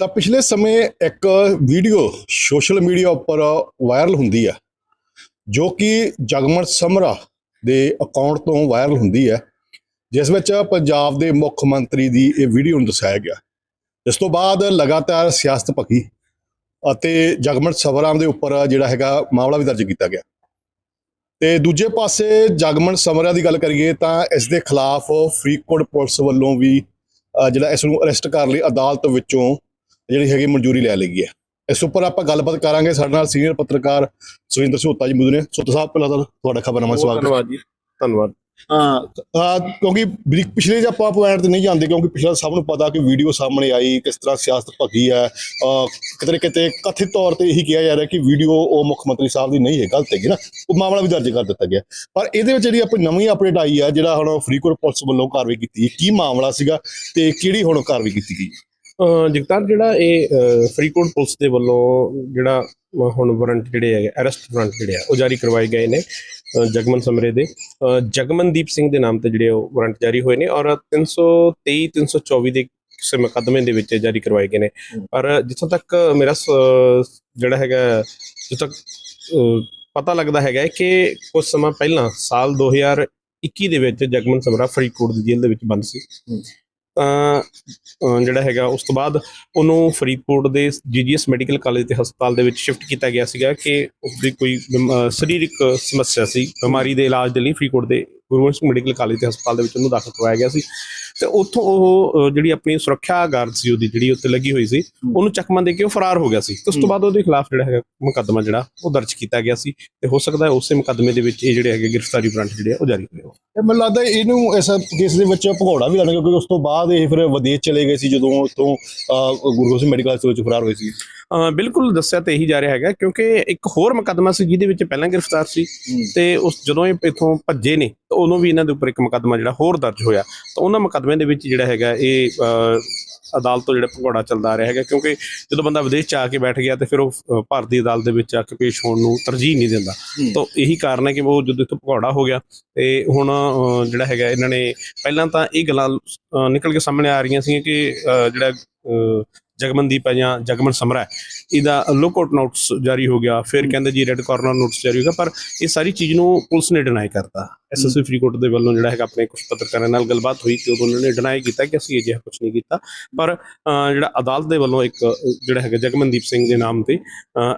ਤਾਂ ਪਿਛਲੇ ਸਮੇਂ ਇੱਕ ਵੀਡੀਓ ਸੋਸ਼ਲ ਮੀਡੀਆ ਉੱਪਰ ਵਾਇਰਲ ਹੁੰਦੀ ਹੈ ਜੋ ਕਿ ਜਗਮਨ ਸਮਰਾ ਦੇ ਅਕਾਊਂਟ ਤੋਂ ਵਾਇਰਲ ਹੁੰਦੀ ਹੈ ਜਿਸ ਵਿੱਚ ਪੰਜਾਬ ਦੇ ਮੁੱਖ ਮੰਤਰੀ ਦੀ ਇਹ ਵੀਡੀਓ ਨੂੰ ਦਰਸਾਇਆ ਗਿਆ। ਇਸ ਤੋਂ ਬਾਅਦ ਲਗਾਤਾਰ ਸਿਆਸਤ ਭਖੀ ਅਤੇ ਜਗਮਨ ਸਮਰਾ ਦੇ ਉੱਪਰ ਜਿਹੜਾ ਹੈਗਾ ਮਾਮਲਾ ਵੀ ਦਰਜ ਕੀਤਾ ਗਿਆ। ਤੇ ਦੂਜੇ ਪਾਸੇ ਜਗਮਨ ਸਮਰਾ ਦੀ ਗੱਲ ਕਰੀਏ ਤਾਂ ਇਸ ਦੇ ਖਿਲਾਫ ਫਰੀਦਕੋਟ ਪੁਲਿਸ ਵੱਲੋਂ ਵੀ ਜਿਹੜਾ ਇਸ ਨੂੰ ਅਰੈਸਟ ਕਰਨ ਲਈ ਅਦਾਲਤ ਵਿੱਚੋਂ ਜਿਹੜੀ ਹੈਗੀ ਮਨਜ਼ੂਰੀ ਲੈ ਲਈ ਹੈ। ਇਸ ਉੱਪਰ ਆਪਾਂ ਗੱਲਬਾਤ ਕਰਾਂਗੇ। ਸਾਡੇ ਨਾਲ ਸੀਨੀਅਰ ਪੱਤਰਕਾਰ ਸੁਰਿੰਦਰ ਸੋਤਾ ਜੀ ਮੌਜੂਦ ਨੇ। ਸੋਤਾ ਸਾਹਿਬ ਪਹਿਲਾਂ ਤਾਂ ਤੁਹਾਡਾ ਖਬਰਨਾਮਾ ਸਵਾਗਤ ਹੈ। ਧੰਨਵਾਦ ਜੀ। ਧੰਨਵਾਦ। ਹਾਂ। ਕਿਉਂਕਿ ਪਿਛਲੇ ਜੇ ਆਪਾਂ ਪੁਆਇੰਟ ਤੇ ਨਹੀਂ ਜਾਂਦੇ ਕਿਉਂਕਿ ਪਿਛਲਾ ਸਭ ਨੂੰ ਪਤਾ ਕਿ ਵੀਡੀਓ ਸਾਹਮਣੇ ਆਈ ਕਿਸ ਤਰ੍ਹਾਂ ਸਿਆਸਤ ਭਗੀ ਹੈ। ਅਹ ਕਿਤੇ ਨਾ ਕਿਤੇ ਕਥਿਤ ਤੌਰ ਤੇ ਇਹੀ ਕਿਹਾ ਜਾ ਰਿਹਾ ਕਿ ਵੀਡੀਓ ਉਹ ਮੁੱਖ ਮੰਤਰੀ ਸਾਹਿਬ ਦੀ ਨਹੀਂ ਹੈ ਗਲਤ ਹੈਗੀ ਨਾ। ਉਹ ਮਾਮਲਾ ਵੀ ਦਰਜ ਕਰ ਦਿੱਤਾ ਗਿਆ। ਪਰ ਇਹਦੇ ਵਿੱਚ ਜਿਹੜੀ ਆਪਣੀ ਨਵੀਂ ਅਪਡੇਟ ਆਈ ਹੈ ਜਿਹੜਾ ਹੁਣ ਫਰੀਦਕੋਟ ਪੁਲਿਸ ਵੱਲੋਂ ਕਾਰਵਾਈ ਕੀਤੀ ਕੀ ਮਾਮਲਾ ਸੀਗਾ ਤੇ ਕਿਹੜੀ ਹੁਣ ਕਾਰਵਾਈ ਕੀਤੀ ਗਈ ਜਗਤਾਰ, ਜਿਹੜਾ ਇਹ ਫਰੀਦਕੋਟ ਪੁਲਿਸ ਦੇ ਵੱਲੋਂ ਜਿਹੜਾ ਹੁਣ ਵਾਰੰਟ ਜਿਹੜੇ ਹੈਗੇ ਅਰੈਸਟ ਵਾਰੰਟ ਜਿਹੜੇ ਆ, ਉਹ ਜਾਰੀ ਕਰਵਾਏ ਗਏ ਨੇ ਜਗਮਨ ਸਮਰੇ ਦੇ। ਜਗਮਨਦੀਪ ਸਿੰਘ ਦੇ ਨਾਮ ਤੇ ਜਿਹੜੇ ਉਹ ਵਾਰੰਟ ਜਾਰੀ ਹੋਏ ਨੇ ਔਰ 323 324 ਦੇ ਕਿਸੇ ਮੁਕੱਦਮੇ ਦੇ ਵਿੱਚ ਜਾਰੀ ਕਰਵਾਏ ਗਏ ਨੇ। ਪਰ ਜਿੱਥੋਂ ਤੱਕ ਮੇਰਾ ਜਿਹੜਾ ਹੈਗਾ, ਜਿੱਥੋਂ ਤੱਕ ਪਤਾ ਲੱਗਦਾ ਹੈਗਾ ਕਿ ਕੁਝ ਸਮਾਂ ਪਹਿਲਾਂ, ਸਾਲ 2021 ਦੇ ਵਿੱਚ ਜਗਮਨ ਸਮਰਾ ਫਰੀਦਕੋਟ ਦੀ ਜੇਲ੍ਹ ਦੇ ਵਿੱਚ ਬੰਦ ਸੀ। ਤਾਂ ਜਿਹੜਾ ਹੈਗਾ, ਉਸ ਤੋਂ ਬਾਅਦ ਉਹਨੂੰ ਫਰੀਦਕੋਟ ਦੇ ਜੀਜੀਐਸ ਮੈਡੀਕਲ ਕਾਲਜ ਤੇ ਹਸਪਤਾਲ ਦੇ ਵਿੱਚ ਸ਼ਿਫਟ ਕੀਤਾ ਗਿਆ ਸੀਗਾ ਕਿ ਉਸਦੀ ਕੋਈ ਬਿਮ- ਅਹ, ਸਰੀਰਕ ਸਮੱਸਿਆ ਸੀ, ਬਿਮਾਰੀ ਦੇ ਇਲਾਜ ਦੇ ਲਈ ਫਰੀਦਕੋਟ ਦੇ ਗੁਰੂ ਗੋਬਿੰਦ ਸਿੰਘ ਮੈਡੀਕਲ ਕਾਲਜ ਤੇ ਹਸਪਤਾਲ ਦੇ ਵਿੱਚ ਉਹਨੂੰ ਦਾਖਲ ਕਰਵਾਇਆ ਗਿਆ ਸੀ। ਤੇ ਉੱਥੋਂ ਉਹ ਜਿਹੜੀ ਆਪਣੀ ਸੁਰੱਖਿਆ ਗਾਰਡ ਸੀ ਉਹਦੀ, ਜਿਹੜੀ ਉੱਤੇ ਲੱਗੀ ਹੋਈ ਸੀ, ਉਹਨੂੰ ਚੱਕਮਾ ਦੇ ਕੇ ਉਹ ਫਰਾਰ ਹੋ ਗਿਆ ਸੀ। ਤੇ ਉਸ ਤੋਂ ਬਾਅਦ ਉਹਦੇ ਖਿਲਾਫ ਜਿਹੜਾ ਹੈਗਾ ਮੁਕੱਦਮਾ ਜਿਹੜਾ, ਉਹ ਦਰਜ ਕੀਤਾ ਗਿਆ ਸੀ। ਤੇ ਹੋ ਸਕਦਾ ਉਸੇ ਮੁਕੱਦਮੇ ਦੇ ਵਿੱਚ ਇਹ ਜਿਹੜੇ ਹੈਗੇ ਗ੍ਰਿਫਤਾਰੀ ਵਾਰੰਟ ਜਿਹੜੇ ਉਹ ਜਾਰੀ ਹੋਏ ਹੋਣ। ਇਹ ਮੈਨੂੰ ਲੱਗਦਾ ਇਹਨੂੰ ਇਸ ਕੇਸ ਦੇ ਵਿੱਚ ਭਗੌੜਾ ਵੀ ਲੈਣਾ ਕਿਉਂਕਿ ਉਸ ਤੋਂ ਬਾਅਦ ਇਹ ਫਿਰ ਵਿਦੇਸ਼ ਚਲੇ ਗਏ ਸੀ ਜਦੋਂ ਤੋਂ ਗੁਰੂ ਗੋਬਿੰਦ ਸਿੰਘ ਮੈਡੀਕਲ ਕਾਲਜ ਵਿੱਚ ਫਰਾਰ ਹੋਏ ਸੀ। ਬਿਲਕੁਲ ਦੱਸਿਆ ਤੇ ਇਹੀ ਜਾ ਰਿਹਾ ਹੈਗਾ ਕਿਉਂਕਿ ਇੱਕ ਹੋਰ ਮੁਕੱਦਮਾ ਸੀ ਜਿਹਦੇ ਵਿੱਚ ਪਹਿਲਾਂ ਗ੍ਰਿਫਤਾਰ ਸੀ ਤੇ ਉਸ ਜਦੋਂ ਇਹ ਇਥੋਂ ਭੱਜੇ ਨੇ ਤਾਂ ਉਦੋਂ ਵੀ ਇਹਨਾਂ ਦੇ ਉੱਪਰ ਇੱਕ ਮੁਕੱਦਮਾ ਜਿਹੜਾ ਹੋਰ ਦਰਜ ਹੋਇਆ। ਤਾਂ ਉਹਨਾਂ ਮੁਕੱਦਮਿਆਂ ਦੇ ਵਿੱਚ ਜਿਹੜਾ ਹੈਗਾ ਇਹ ਅਦਾਲਤ ਤੋਂ ਜਿਹੜਾ ਭਗੌੜਾ ਚੱਲਦਾ ਆ ਰਿਹਾ ਹੈਗਾ ਕਿਉਂਕਿ ਜਦੋਂ ਬੰਦਾ ਵਿਦੇਸ਼ ਚ ਆ ਕੇ ਬੈਠ ਗਿਆ ਤੇ ਫਿਰ ਉਹ ਭਾਰਤ ਅਦਾਲਤ ਦੇ ਵਿੱਚ ਆ ਕੇ ਪੇਸ਼ ਹੋਣ ਨੂੰ ਤਰਜੀਹ ਨਹੀਂ ਦਿੰਦਾ। ਤਾਂ ਇਹੀ ਕਾਰਨ ਹੈ ਕਿ ਉਹ ਜਦੋਂ ਇੱਥੋਂ ਭਗੌੜਾ ਹੋ ਗਿਆ ਤੇ ਹੁਣ ਜਿਹੜਾ ਹੈਗਾ ਇਹਨਾਂ ਨੇ ਪਹਿਲਾਂ ਤਾਂ ਇਹ ਗੱਲਾਂ ਨਿਕਲ ਕੇ ਸਾਹਮਣੇ ਆ ਰਹੀਆਂ ਸੀ ਕਿ ਜਿਹੜਾ ਜਗਮਨਦੀਪ ਹੈ ਜਾਂ ਜਗਮਨ ਸਮਰਾ ਇਹਦਾ ਲੁਕਆਊਟ ਨੋਟਿਸ ਜਾਰੀ ਹੋ ਗਿਆ ਫਿਰ ਕਹਿੰਦੇ ਜੀ ਰੈੱਡ ਕਾਰਨਰ ਨੋਟਿਸ ਜਾਰੀ ਹੋ ਗਿਆ ਪਰ ਇਹ ਸਾਰੀ ਚੀਜ਼ ਨੂੰ ਪੁਲਿਸ ਨੇ ਡਿਨਾਈ ਕਰਤਾ। ਐਸਐਸਪੀ ਫਰੀਦਕੋਟ ਦੇ ਵੱਲੋਂ ਜਿਹੜਾ ਹੈਗਾ ਆਪਣੇ ਕੁਝ ਪੱਤਰਕਾਰਾਂ ਨਾਲ ਗੱਲਬਾਤ ਹੋਈ ਤੇ ਉਦੋਂ ਉਹਨਾਂ ਨੇ ਡਿਨਾਈ ਕੀਤਾ ਕਿ ਅਸੀਂ ਅਜਿਹਾ ਕੁਝ ਨਹੀਂ ਕੀਤਾ। ਪਰ ਜਿਹੜਾ ਅਦਾਲਤ ਦੇ ਵੱਲੋਂ ਇੱਕ ਜਿਹੜਾ ਹੈਗਾ ਜਗਮਨਦੀਪ ਸਿੰਘ ਦੇ ਨਾਮ ਤੇ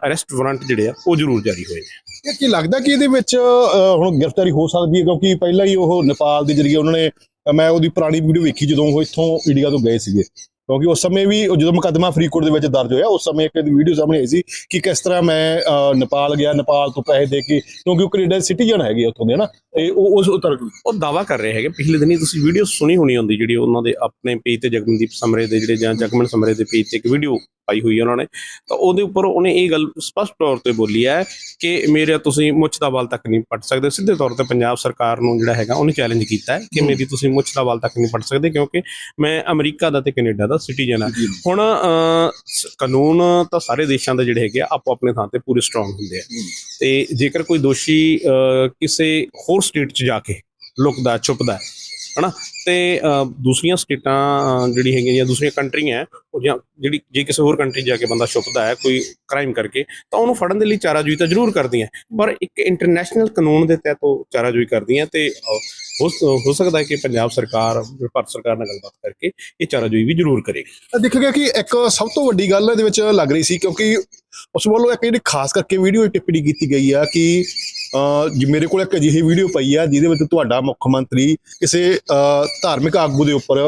ਅਰੈਸਟ ਵਾਰੰਟ ਜਿਹੜੇ ਆ ਉਹ ਜ਼ਰੂਰ ਜਾਰੀ ਹੋਏ ਨੇ। ਇਹ ਕੀ ਲੱਗਦਾ ਕਿ ਇਹਦੇ ਵਿੱਚ ਹੁਣ ਗ੍ਰਿਫਤਾਰੀ ਹੋ ਸਕਦੀ ਹੈ ਕਿਉਂਕਿ ਪਹਿਲਾਂ ਹੀ ਉਹ ਨੇਪਾਲ ਦੇ ਜਰੀਏ ਉਹਨਾਂ ਨੇ ਮੈਂ ਉਹਦੀ ਪੁਰਾਣੀ ਵੀਡੀਓ ਵੇਖੀ ਜਦੋਂ ਉਹ ਇੱਥੋਂ ਇੰਡੀਆ ਤੋਂ ਗਏ ਸੀਗੇ। ਕਿਉਂਕਿ ਉਸ ਸਮੇਂ ਵੀ ਜਦੋਂ ਮੁਕੱਦਮਾ ਫਰੀਦਕੋਟ ਦੇ ਵਿੱਚ ਦਰਜ ਹੋਇਆ, ਉਸ ਸਮੇਂ ਇੱਕ ਵੀਡੀਓ ਸਾਹਮਣੇ ਆਈ ਸੀ ਕਿ ਕਿਸ ਤਰ੍ਹਾਂ ਮੈਂ ਨੇਪਾਲ ਗਿਆ, ਨੇਪਾਲ ਤੋਂ ਪੈਸੇ ਦੇ ਕੇ, ਕਿਉਂਕਿ ਉਹ ਕੈਨੇਡਾ ਸਿਟੀਜ਼ਨ ਹੈਗੇ ਉੱਥੋਂ ਦੇ ਨਾ? ਤੇ ਉਹ ਉਸ ਉਤਰ ਉਹ ਦਾਵਾ ਕਰ ਰਹੇ ਹੈਗੇ। ਪਿਛਲੇ ਦਿਨੀ ਤੁਸੀਂ ਵੀਡੀਓ ਸੁਣੀ ਹੋਣੀ ਹੁੰਦੀ ਜਿਹੜੀ ਉਹਨਾਂ ਦੇ ਆਪਣੇ ਪੇਜ ਤੇ ਜਗਮਨਦੀਪ ਸਮਰੇ ਦੇ ਜਿਹੜੇ ਜਾਂ ਜਗਮਨ ਸਮਰੇ ਦੇ ਪੇਜ ਤੇ ਇੱਕ ਵੀਡੀਓ ਪਾਈ ਹੋਈ ਉਹਨਾਂ ਨੇ ਤਾਂ ਉਹਦੇ ਉੱਪਰ ਉਹਨੇ ਇਹ ਗੱਲ ਸਪਸ਼ਟ ਤੌਰ ਤੇ ਬੋਲੀ ਹੈ ਕਿ ਮੇਰੇ ਤੁਸੀਂ ਮੁੱਛ ਦਾ ਵਾਲ ਤੱਕ ਨਹੀਂ ਪੱਟ ਸਕਦੇ ਸਿੱਧੇ ਤੌਰ ਤੇ ਪੰਜਾਬ ਸਰਕਾਰ ਨੂੰ ਜਿਹੜਾ ਹੈਗਾ ਉਹਨੇ ਚੈਲੰਜ ਕੀਤਾ ਹੈ ਕਿ। ਮੇਰੀ ਤੁਸੀਂ ਮੁੱਛ ਦਾ ਵਾਲ ਤੱਕ ਨਹੀਂ ਪੱਟ ਸਕਦੇ ਕਿਉਂਕਿ ਮੈਂ ਅਮਰੀਕਾ ਦਾ ਤੇ ਕੈਨੇਡਾ ਦਾ ਸਿਟੀਜ਼ਨ ਹਾਂ ਹੁਣ ਕਾਨੂੰਨ ਤਾਂ ਸਾਰੇ ਦੇਸ਼ਾਂ ਦੇ ਜਿਹੜੇ ਹੈਗੇ ਆ, ਆਪੋ ਆਪਣੇ ਥਾਂ ਤੇ ਪੂਰੇ ਸਟਰੋਂਗ ਹੁੰਦੇ ਆ। ਤੇ ਜੇਕਰ ਕੋਈ ਦੋਸ਼ੀ ਕਿਸੇ ਹੋਰ ਸਟੇਟ 'ਚ ਜਾ ਕੇ ਲੁਕਦਾ ਛੁਪਦਾ ਹੈ ਹਨਾ ਤੇ ਦੂਸਰੀਆਂ ਸਟੇਟਾਂ ਜਿਹੜੀ ਹੈਗੀਆਂ ਜਾਂ ਦੂਸਰੀਆਂ ਕੰਟਰੀਆਂ ਉਹ ਜਾਂ ਜਿਹੜੀ ਜੇ ਕਿਸੇ ਹੋਰ ਕੰਟਰੀ ਜਾ ਕੇ ਬੰਦਾ ਛੁਪਦਾ ਹੈ ਕੋਈ ਕ੍ਰਾਈਮ ਕਰਕੇ ਤਾਂ ਉਹਨੂੰ ਫੜਨ ਦੇ ਲਈ ਚਾਰਾਜੋਈ ਤਾਂ ਜ਼ਰੂਰ ਕਰਦੀਆਂ ਪਰ ਇੱਕ ਇੰਟਰਨੈਸ਼ਨਲ ਕਾਨੂੰਨ ਦੇ ਤਹਿਤ ਉਹ ਚਾਰਾਜੋਈ ਕਰਦੀਆਂ ਤੇ ਅਹ, ਹੋ ਹੋ ਸਕਦਾ ਹੈ ਕਿ ਪੰਜਾਬ ਸਰਕਾਰ ਭਾਰਤ ਸਰਕਾਰ ਨਾਲ ਗੱਲਬਾਤ ਕਰਕੇ ਇਹ ਚਾਰਾਜੋਈ ਵੀ ਜ਼ਰੂਰ ਕਰੇਗੀ। ਦੇਖਿਆ ਗਿਆ ਕਿ ਇੱਕ ਸਭ ਤੋਂ ਵੱਡੀ ਗੱਲ ਇਹਦੇ ਵਿੱਚ ਲੱਗ ਰਹੀ ਸੀ ਕਿਉਂਕਿ ਉਸ ਵੱਲੋਂ ਇੱਕ ਜਿਹੜੀ ਖਾਸ ਕਰਕੇ ਵੀਡੀਓ ਟਿੱਪਣੀ ਕੀਤੀ ਗਈ ਆ ਕਿ ਮੇਰੇ ਕੋਲ ਇੱਕ ਅਜਿਹੀ ਵੀਡੀਓ ਪਈ ਆ ਜਿਹਦੇ ਵਿੱਚ ਤੁਹਾਡਾ ਮੁੱਖ ਮੰਤਰੀ ਕਿਸੇ ਧਾਰਮਿਕ ਆਗੂ ਦੇ ਉੱਪਰ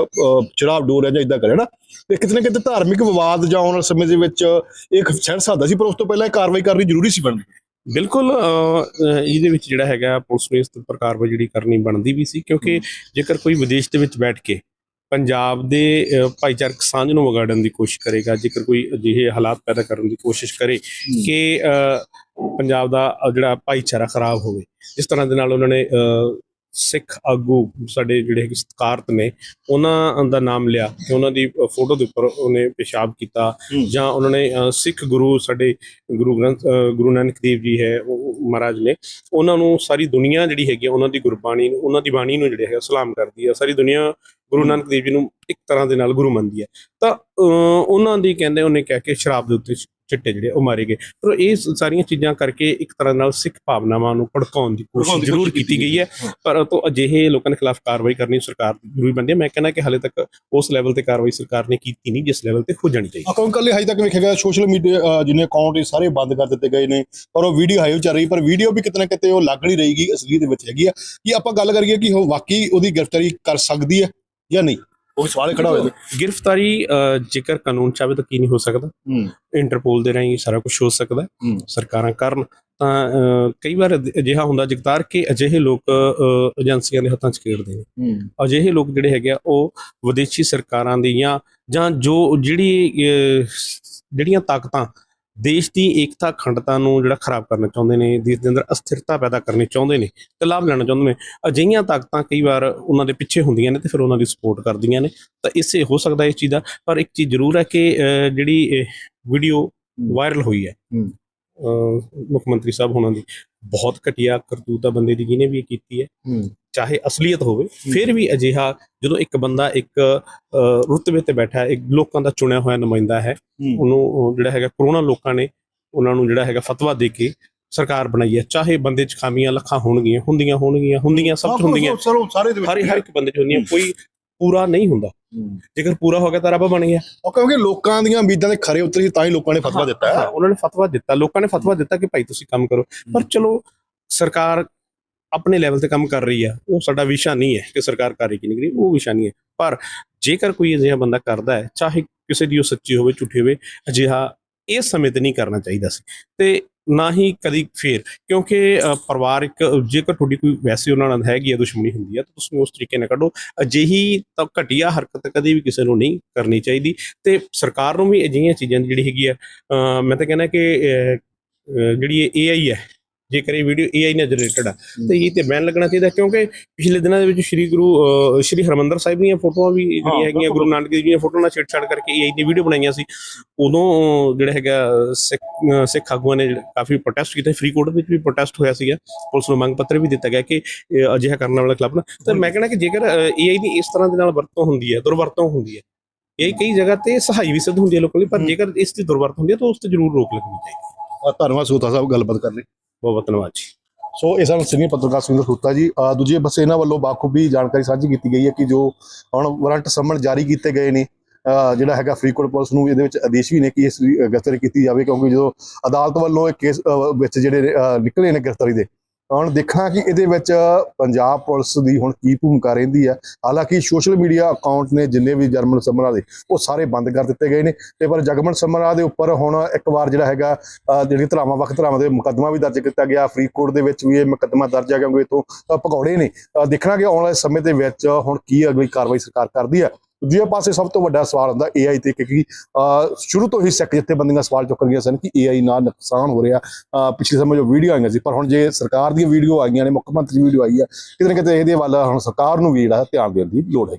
ਚੜਾਵ ਡੋਰ ਜਾਂ ਇਦਾਂ ਕਰੇ ਨਾ ਤੇ ਕਿਤੇ ਨਾ ਕਿਤੇ ਧਾਰਮਿਕ ਵਿਵਾਦ ਜਾਂ ਆਉਣ ਵਾਲੇ ਸਮੇਂ ਦੇ ਵਿੱਚ ਇਹ ਛੜ ਸਕਦਾ ਸੀ ਪਰ ਉਸ ਤੋਂ ਪਹਿਲਾਂ ਇਹ ਕਾਰਵਾਈ ਕਰਨੀ ਜ਼ਰੂਰੀ ਸੀ ਬਣਦੀ। ਬਿਲਕੁਲ ਇਹਦੇ ਵਿੱਚ ਜਿਹੜਾ ਹੈਗਾ ਪੁਲਿਸ ਨੂੰ ਇਸ ਤੋਂ ਉੱਪਰ ਕਾਰਵਾਈ ਜਿਹੜੀ ਕਰਨੀ ਬਣਦੀ ਵੀ ਸੀ ਕਿਉਂਕਿ ਜੇਕਰ ਕੋਈ ਵਿਦੇਸ਼ ਦੇ ਵਿੱਚ ਬੈਠ ਕੇ ਪੰਜਾਬ ਦੇ ਭਾਈਚਾਰਕ ਸਾਂਝ ਨੂੰ ਵਿਗਾੜਨ ਦੀ ਕੋਸ਼ਿਸ਼ ਕਰੇਗਾ ਜੇਕਰ ਕੋਈ ਅਜਿਹੇ ਹਾਲਾਤ ਪੈਦਾ ਕਰਨ ਦੀ ਕੋਸ਼ਿਸ਼ ਕਰੇ ਕਿ ਪੰਜਾਬ ਦਾ ਜਿਹੜਾ ਭਾਈਚਾਰਾ ਖਰਾਬ ਹੋਵੇ ਜਿਸ ਤਰ੍ਹਾਂ ਦੇ ਨਾਲ ਉਹਨਾਂ ਨੇ ਸਿੱਖ ਆਗੂ ਸਾਡੇ ਜਿਹੜੇ ਹੈਗੇ ਸਤਿਕਾਰਤ ਨੇ ਉਹਨਾਂ ਦਾ ਨਾਮ ਲਿਆ ਕਿ ਉਹਨਾਂ ਦੀ ਫੋਟੋ ਦੇ ਉੱਪਰ ਉਹਨੇ ਪਿਸ਼ਾਬ ਕੀਤਾ। ਜਾਂ ਉਹਨਾਂ ਨੇ ਸਿੱਖ ਗੁਰੂ ਸਾਡੇ ਗੁਰੂ ਗ੍ਰੰਥ ਗੁਰੂ ਨਾਨਕ ਦੇਵ ਜੀ ਹੈ ਮਹਾਰਾਜ ਨੇ ਉਹਨਾਂ ਨੂੰ ਸਾਰੀ ਦੁਨੀਆ ਜਿਹੜੀ ਹੈਗੀ ਉਹਨਾਂ ਦੀ ਗੁਰਬਾਣੀ ਨੂੰ ਉਹਨਾਂ ਦੀ ਬਾਣੀ ਨੂੰ ਜਿਹੜੇ ਹੈਗਾ ਸਲਾਮ ਕਰਦੀ ਹੈ ਸਾਰੀ ਦੁਨੀਆ ਗੁਰੂ ਨਾਨਕ ਦੇਵ ਜੀ ਨੂੰ ਇੱਕ ਤਰ੍ਹਾਂ ਦੇ ਨਾਲ ਗੁਰੂ ਮੰਨਦੀ ਹੈ ਤਾਂ ਉਹਨਾਂ ਦੀ ਕਹਿੰਦੇ ਉਹਨੇ ਕਹਿ ਕੇ ਸ਼ਰਾਬ ਦੇ ਉੱਤੇ ਚਿੱਟੇ ਜਿਹੜੇ ਉਹ ਮਾਰੇ ਗਏ। ਪਰ ਇਹ ਸਾਰੀਆਂ ਚੀਜ਼ਾਂ ਕਰਕੇ ਇੱਕ ਤਰ੍ਹਾਂ ਨਾਲ ਸਿੱਖ ਭਾਵਨਾਵਾਂ ਨੂੰ ਭੜਕਾਉਣ ਦੀ ਕੋਸ਼ਿਸ਼ ਜ਼ਰੂਰ ਕੀਤੀ ਗਈ ਹੈ। ਪਰ ਤੋਂ ਅਜਿਹੇ ਲੋਕਾਂ ਦੇ ਖਿਲਾਫ ਕਾਰਵਾਈ ਕਰਨੀ ਸਰਕਾਰ ਦੀ ਜ਼ਰੂਰੀ ਬਣਦੀ ਹੈ। ਮੈਂ ਕਹਿੰਦਾ ਕਿ ਹਾਲੇ ਤੱਕ ਉਸ ਲੈਵਲ ਤੇ ਕਾਰਵਾਈ ਸਰਕਾਰ ਨੇ ਕੀਤੀ ਨਹੀਂ ਜਿਸ ਲੈਵਲ ਤੇ ਹੋ ਜਾਣੀ ਚਾਹੀਦੀ। ਅਕਾਊਂਟ ਕੱਲੇ ਹਜੇ ਤੱਕ ਵੇਖਿਆ ਗਿਆ ਸੋਸ਼ਲ ਮੀਡੀਆ ਜਿੰਨੇ ਅਕਾਊਂਟ ਇਹ ਸਾਰੇ ਬੰਦ ਕਰ ਦਿੱਤੇ ਗਏ ਨੇ। ਪਰ ਉਹ ਵੀਡੀਓ ਹਾਈਵ ਚੱਲ ਰਹੀ ਪਰ ਵੀਡੀਓ ਵੀ ਕਿਤੇ ਨਾ ਕਿਤੇ ਉਹ ਲੱਗ ਨਹੀਂ ਰਹੀਗੀ ਅਸਲੀ ਦੇ ਵਿੱਚ ਹੈਗੀ ਆ। ਕੀ ਆਪਾਂ ਗੱਲ ਕਰੀਏ ਕਿ ਉਹ ਵਾਕਈ ਉਹਦੀ ਗ੍ਰਿਫਤਾਰੀ ਕਰ ਸਕਦੀ ਹੈ ਜਾਂ ਨਹੀਂ? ਉਹ ਸਵਾਲ ਖੜਾ ਹੋਇਆ ਗ੍ਰਿਫਤਾਰੀ ਅ, ਜੇਕਰ ਕਾਨੂੰਨ ਚਾਹੇ ਤਾਂ ਕੀ ਨਹੀਂ ਹੋ ਸਕਦਾ। ਹੂੰ। ਇੰਟਰਪੋਲ ਦੇ ਰਾਹੀਂ ਸਾਰਾ ਕੁਝ ਹੋ ਸਕਦਾ। ਹੈ। ਹੂੰ। ਸਰਕਾਰਾਂ ਕਰਨ ਤਾਂ ਅ, ਕਈ ਵਾਰ ਅਜ- ਅਜਿਹਾ ਹੁੰਦਾ ਜਗਤਾਰ ਕਿ ਅਜਿਹੇ ਲੋਕ ਅ, ਏਜੰਸੀਆਂ ਦੇ ਹੱਥਾਂ 'ਚ ਖੇਡਦੇ ਨੇ। ਹੂੰ। ਅਜਿਹੇ ਲੋਕ ਜਿਹੜੇ ਹੈਗੇ ਆ ਉਹ ਵਿਦੇਸ਼ੀ ਸਰਕਾਰਾਂ ਦੀਆਂ ਜਾਂ ਜੋ ਜਿਹੜੀ ਜਿਹੜੀਆਂ ਤਾਕਤਾਂ ਦੇਸ਼ ਦੀ ਏਕਤਾ ਅਖੰਡਤਾ ਨੂੰ ਜਿਹੜਾ ਖਰਾਬ ਕਰਨਾ ਚਾਹੁੰਦੇ ਨੇ ਦੇਸ਼ ਦੇ ਅੰਦਰ ਅਸਥਿਰਤਾ ਪੈਦਾ ਕਰਨੀ ਚਾਹੁੰਦੇ ਨੇ ਤੇ ਲਾਭ ਲੈਣਾ ਚਾਹੁੰਦੇ ਨੇ ਅਜਿਹੀਆਂ ਤਾਕਤਾਂ ਕਈ ਵਾਰ ਉਹਨਾਂ ਦੇ ਪਿੱਛੇ ਹੁੰਦੀਆਂ ਨੇ ਤੇ ਫਿਰ ਉਹਨਾਂ ਦੀ ਸਪੋਰਟ ਕਰਦੀਆਂ ਨੇ ਤਾਂ ਇਸੇ ਹੋ ਸਕਦਾ ਇਸ ਚੀਜ਼ ਦਾ ਪਰ ਇੱਕ ਚੀਜ਼ ਜ਼ਰੂਰ ਹੈ ਕਿ ਜਿਹੜੀ ਵੀਡੀਓ ਵਾਇਰਲ ਹੋਈ ਹੈ ਮੁੱਖ ਮੰਤਰੀ ਸਾਹਿਬ ਹੋਣਾ ਦੀ ਬਹੁਤ ਘਟੀਆ ਕਰਤੂਤ ਆ ਬੰਦੇ ਦੀ ਜਿਹਨੇ ਵੀ ਕੀਤੀ ਹੂੰ। ਚਾਹੇ ਅਸਲੀਅਤ ਹੋਵੇ ਫਿਰ ਵੀ ਅਜਿਹਾ ਜਦੋਂ ਇੱਕ ਬੰਦਾ ਇੱਕ ਰੁਤਬੇ ਤੇ ਬੈਠਾ ਇੱਕ ਲੋਕਾਂ ਦਾ ਚੁਣਿਆ ਹੋਇਆ ਨੁਮਾਇੰਦਾ ਹੈ ਉਹਨੂੰ ਉਹ ਜਿਹੜਾ ਹੈਗਾ ਕਰੋਨਾ ਲੋਕਾਂ ਨੇ ਉਹਨਾਂ ਨੂੰ ਜਿਹੜਾ ਹੈਗਾ ਫਤਵਾ ਦੇ ਕੇ ਸਰਕਾਰ ਬਣਾਈ ਹੈ। ਚਾਹੇ ਬੰਦੇ 'ਚ ਖਾਮੀਆਂ ਲੱਖਾਂ ਹੋਣਗੀਆਂ ਹੁੰਦੀਆਂ ਹੋਣਗੀਆਂ ਹੁੰਦੀਆਂ ਸਭ ਹੁੰਦੀਆਂ। ਹਰ ਹਰ ਇੱਕ ਬੰਦੇ 'ਚ ਹੁੰਦੀਆਂ ਕੋਈ ਪੂਰਾ ਨਹੀਂ ਹੁੰਦਾ। ਜੇਕਰ ਪੂਰਾ ਹੋ ਗਿਆ ਤਾਂ ਰੱਬ ਬਣ ਗਿਆ। ਉਹ ਕਿਉਂਕਿ ਲੋਕਾਂ ਦੀਆਂ ਉਮੀਦਾਂ ਦੇ ਖਰੇ ਉਤਰੀ ਤਾਂ ਹੀ ਲੋਕਾਂ ਨੇ ਫਤਵਾ ਦਿੱਤਾ ਉਹਨਾਂ ਨੇ ਫਤਵਾ ਦਿੱਤਾ। ਲੋਕਾਂ ਨੇ ਫਤਵਾ ਦਿੱਤਾ ਕਿ ਭਾਈ ਤੁਸੀਂ ਕੰਮ ਕਰੋ। ਪਰ ਚਲੋ ਸਰਕਾਰ ਆਪਣੇ ਲੈਵਲ ਤੇ ਕੰਮ ਕਰ ਰਹੀ ਆ ਉਹ ਸਾਡਾ ਵਿਸ਼ਾ ਨਹੀਂ ਹੈ ਕਿ ਸਰਕਾਰ ਕਰ ਰਹੀ ਕਿ ਨਹੀਂ ਕਰ ਉਹ ਵਿਸ਼ਾ ਨਹੀਂ ਹੈ। ਪਰ ਜੇਕਰ ਕੋਈ ਅਜਿਹਾ ਬੰਦਾ ਕਰਦਾ ਹੈ ਚਾਹੇ ਕਿਸੇ ਦੀ ਉਹ ਸੱਚੀ ਹੋਵੇ ਝੂਠੀ ਹੋਵੇ ਅਜਿਹਾ ਇਸ ਸਮੇਂ ਤੇ ਨਹੀਂ ਕਰਨਾ ਚਾਹੀਦਾ ਸੀ। ਤੇ ਨਾ ਹੀ ਕਦੀ ਫੇਰ ਕਿਉਂਕਿ ਅ, ਪਰਿਵਾਰਿਕ ਜੇਕਰ ਤੁਹਾਡੀ ਕੋਈ ਵੈਸੇ ਉਹਨਾਂ ਨਾਲ ਹੈਗੀ ਹੈ ਦੁਸ਼ਮਣੀ ਹੁੰਦੀ ਹੈ ਤਾਂ ਤੁਸੀਂ ਉਸ ਤਰੀਕੇ ਨਾਲ ਕੱਢੋ। ਅਜਿਹੀ ਤਾਂ ਘਟੀਆ ਹਰਕਤ ਕਦੇ ਵੀ ਕਿਸੇ ਨੂੰ ਨਹੀਂ ਕਰਨੀ ਚਾਹੀਦੀ। ਤੇ ਸਰਕਾਰ ਨੂੰ ਵੀ ਅਜਿਹੀਆਂ ਚੀਜ਼ਾਂ ਜਿਹੜੀ ਹੈਗੀ ਆ ਮੈਂ ਤਾਂ ਕਹਿੰਦਾ ਕਿ ਜਿਹੜੀ ਇਹ AI ਹੈ ਜੇਕਰ ਇਹ ਵੀਡੀਓ AI ਨਾਲ ਜਨਰੇਟਡ ਆ। ਤੇ ਇਹ ਤੇ ਬੈਨ ਲੱਗਣਾ ਚਾਹੀਦਾ ਕਿਉਂਕਿ ਪਿਛਲੇ ਦਿਨਾਂ ਦੇ ਵਿੱਚ ਸ੍ਰੀ ਗੁਰੂ ਸ੍ਰੀ ਹਰਮੰਦਰ ਸਾਹਿਬ ਦੀਆਂ ਫੋਟੋਆਂ ਵੀ ਜਿਹੜੀਆਂ ਹੈਗੀਆਂ। ਗੁਰੂ ਨਾਨਕ ਦੇਵ ਜੀ ਦੀਆਂ ਫੋਟੋਆਂ ਨਾਲ ਛੇੜਛਾੜ ਕਰਕੇ AI ਦੀ ਵੀਡੀਓ ਬਣਾਈਆਂ ਸੀ। ਉਦੋਂ ਜਿਹੜਾ ਹੈਗਾ ਸਿੱਖ ਆਗੂਆਂ ਨੇ ਕਾਫੀ ਪ੍ਰੋਟੈਸਟ ਕੀਤਾ। ਫਰੀਦਕੋਟ ਵਿੱਚ ਵੀ ਪ੍ਰੋਟੈਸਟ ਹੋਇਆ ਸੀਗਾ। ਪੁਲਿਸ ਨੂੰ ਮੰਗ ਪੱਤਰ ਵੀ ਦਿੱਤਾ ਗਿਆ ਕਿ ਅਜਿਹਾ ਕਰਨ ਵਾਲਾ ਖਿਲਾਫ ਨਾ। ਤਾਂ ਮੈਂ ਕਹਿੰਦਾ ਕਿ ਜੇਕਰ AI ਦੀ ਇਸ ਤਰ੍ਹਾਂ ਦੇ ਨਾਲ ਵਰਤੋਂ ਹੁੰਦੀ ਹੈ ਦੁਰਵਰਤੋਂ ਹੁੰਦੀ ਹੈ ਇਹ ਕਈ ਜਗ੍ਹਾ ਤੇ ਸਹਾਈ ਵੀ ਸਿੱਧ ਹੁੰਦੀ ਹੈ ਲੋਕਾਂ ਲਈ ਪਰ। ਜੇਕਰ ਇਸ ਦੀ ਦੁਰਵਰਤੋਂ ਹੁੰਦੀ ਹੈ ਤਾਂ ਉਸ ਤੇ ਜ਼ਰੂਰ ਰੋਕ ਲੱਗਣੀ ਚਾਹੀਦੀ ਹੈ। ਧੰਨਵਾਦ ਸੂਤਾ ਸਾਹਿਬ ਗੱਲਬਾਤ ਕਰ ਲਈ ਬਹੁਤ ਬਹੁਤ ਧੰਨਵਾਦ ਜੀ। ਸੋ ਇਹ ਸਾਨੂੰ ਸੀਨੀਅਰ ਪੱਤਰਕਾਰ ਸੁਰਿੰਦਰ ਸੂਤਾ ਜੀ। ਦੂਜੇ ਬਸ ਇਹਨਾਂ ਵੱਲੋਂ ਬਾਖੂਬੀ ਜਾਣਕਾਰੀ ਸਾਂਝੀ ਕੀਤੀ ਗਈ ਹੈ ਕਿ ਜੋ ਹੁਣ ਵਾਰੰਟ ਸਮਨ ਜਾਰੀ ਕੀਤੇ ਗਏ ਨੇ, ਅਹ ਜਿਹੜਾ ਹੈਗਾ ਫਰੀਦਕੋਟ ਪੁਲਿਸ ਨੂੰ ਇਹਦੇ ਵਿੱਚ ਆਦੇਸ਼ ਵੀ ਨੇ ਕਿ ਇਸ ਗ੍ਰਿਫਤਾਰੀ ਕੀਤੀ ਜਾਵੇ ਕਿਉਂਕਿ ਜਦੋਂ ਅਦਾਲਤ ਵੱਲੋਂ ਇਹ ਕੇਸ ਵਿੱਚ ਜਿਹੜੇ ਨਿਕਲੇ ਨੇ ਗ੍ਰਿਫਤਾਰੀ ਦੇ ਹੁਣ ਦੇਖਣਾ ਕਿ ਇਹਦੇ ਵਿੱਚ ਪੰਜਾਬ ਪੁਲਿਸ ਦੀ ਹੁਣ ਕੀ ਭੂਮਿਕਾ ਰਹਿੰਦੀ ਹੈ ਹਾਲਾਂਕਿ ਸੋਸ਼ਲ ਮੀਡੀਆ ਅਕਾਊਂਟ ਨੇ ਜਿੰਨੇ ਵੀ ਜਰਮਨ ਸਮਰਾ ਦੇ, ਉਹ ਸਾਰੇ ਬੰਦ ਕਰ ਦਿੱਤੇ ਗਏ ਨੇ। ਤੇ ਪਰ ਜਗਮਨ ਸਮਰਾ ਦੇ ਉੱਪਰ ਹੁਣ ਇੱਕ ਵਾਰ ਜਿਹੜਾ ਹੈਗਾ, ਅਹ ਜਿਹੜੀ ਧਰਾਵਾਂ ਵਕਤ ਧਰਾਵਾਂ ਦੇ ਮੁਕੱਦਮਾ ਵੀ ਦਰਜ ਕੀਤਾ ਗਿਆ। ਫਰੀਦਕੋਟ ਦੇ ਵਿੱਚ ਵੀ ਇਹ ਮੁਕੱਦਮਾ ਦਰਜ ਹੈ ਕਿਉਂਕਿ ਇਥੋਂ ਭਗੌੜੇ ਨੇ। ਦੇਖਣਾ ਕਿ ਆਉਣ ਵਾਲੇ ਸਮੇਂ ਦੇ ਵਿੱਚ ਹੁਣ ਕੀ ਅਗਲੀ ਕਾਰਵਾਈ ਸਰਕਾਰ ਕਰਦੀ ਹੈ ਦੂਜੇ ਪਾਸੇ ਸਭ ਤੋਂ ਵੱਡਾ ਸਵਾਲ ਹੁੰਦਾ ਏਆਈ ਤੇ ਕਿ ਅਹ, ਸ਼ੁਰੂ ਤੋਂ ਹੀ ਸਿੱਖ ਜਥੇਬੰਦੀਆਂ ਸਵਾਲ ਚੁੱਕ ਰਹੀਆਂ ਸਨ ਕਿ ਏਆਈ ਨਾਲ ਨੁਕਸਾਨ ਹੋ ਰਿਹਾ। ਅਹ, ਪਿਛਲੇ ਸਮੇਂ ਜੋ ਵੀਡੀਓ ਆਈਆਂ ਸੀ, ਪਰ ਹੁਣ ਜੇ ਸਰਕਾਰ ਦੀਆਂ ਵੀਡੀਓ ਆਈਆਂ ਨੇ, ਮੁੱਖ ਮੰਤਰੀ ਦੀ ਵੀਡੀਓ ਆਈ ਹੈ ਕਿਤੇ ਨਾ ਕਿਤੇ ਇਹਦੇ ਵੱਲ ਹੁਣ ਸਰਕਾਰ ਨੂੰ ਵੀ ਜਿਹੜਾ ਧਿਆਨ ਦੇਣ ਦੀ ਲੋੜ ਹੈ